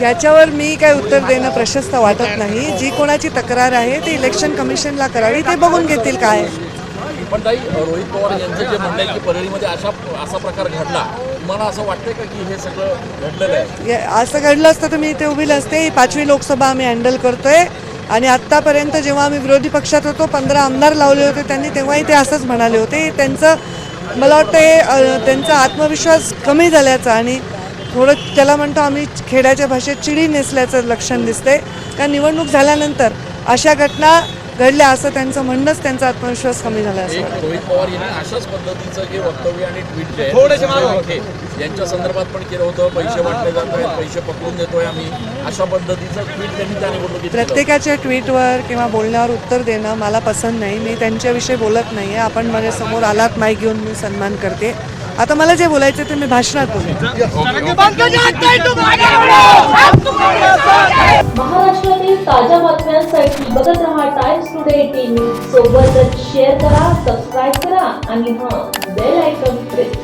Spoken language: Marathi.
याच्यावर मी काय उत्तर देणं प्रशस्त वाटत नाही. जी कोणाची तक्रार आहे ती इलेक्शन कमिशनला करावी. ते बघून घेतील काय. पण ताई रोहित पवार यांचं जे म्हणणं आहे की परळीमध्ये अशा असा प्रकार घडला तुम्हाला असं वाटतंय का की हे सगळं घडलेलं आहे? या- असं घडलं असतं तर मी इथे उभी नसते. ही पाचवी लोकसभा आम्ही हँडल करतोय. आणि आत्तापर्यंत जेव्हा आम्ही विरोधी पक्षात होतो पंधरा आमदार लावले होते त्यांनी तेव्हाही ते असंच म्हणाले होते. त्यांचं मला वाटतं हे त्यांचा आत्मविश्वास कमी झाल्याचा आणि थोडं त्याला म्हणतो आम्ही खेड्याच्या भाषेत चिडी नेसल्याचं लक्षण दिसतंय. का निवडणूक झाल्यानंतर अशा घटना घडल्या असं त्यांचं म्हणणंच त्यांचा आत्मविश्वास कमी झाला रोहित पवार यांनी अशाच पद्धतीचं जे वक्तव्य आणि ट्विट जे यांच्या संदर्भात पण केलं होतं पैसे वाटले जात आहेत पैसे पकडून देतोय आम्ही अशा पद्धतीचं ट्विट त्यांनी त्या निवडणुकीत. प्रत्येकाच्या ट्विटवर किंवा बोलण्यावर उत्तर देणं मला पसंत नाही मी त्यांच्याविषयी बोलत नाही आहे आपण माझ्यासमोर आलात माईक घेऊन मी सन्मान करते. आता मला जे बोलायचं ते मी भाषणात बोलते महाराष्ट्रातील ताज्या बातम्यांसाठी बघत रहा टाइम्स टुडे टीव्ही सोबतच शेअर करा सबस्क्राईब करा आणि हा बेल आयकॉन प्रेस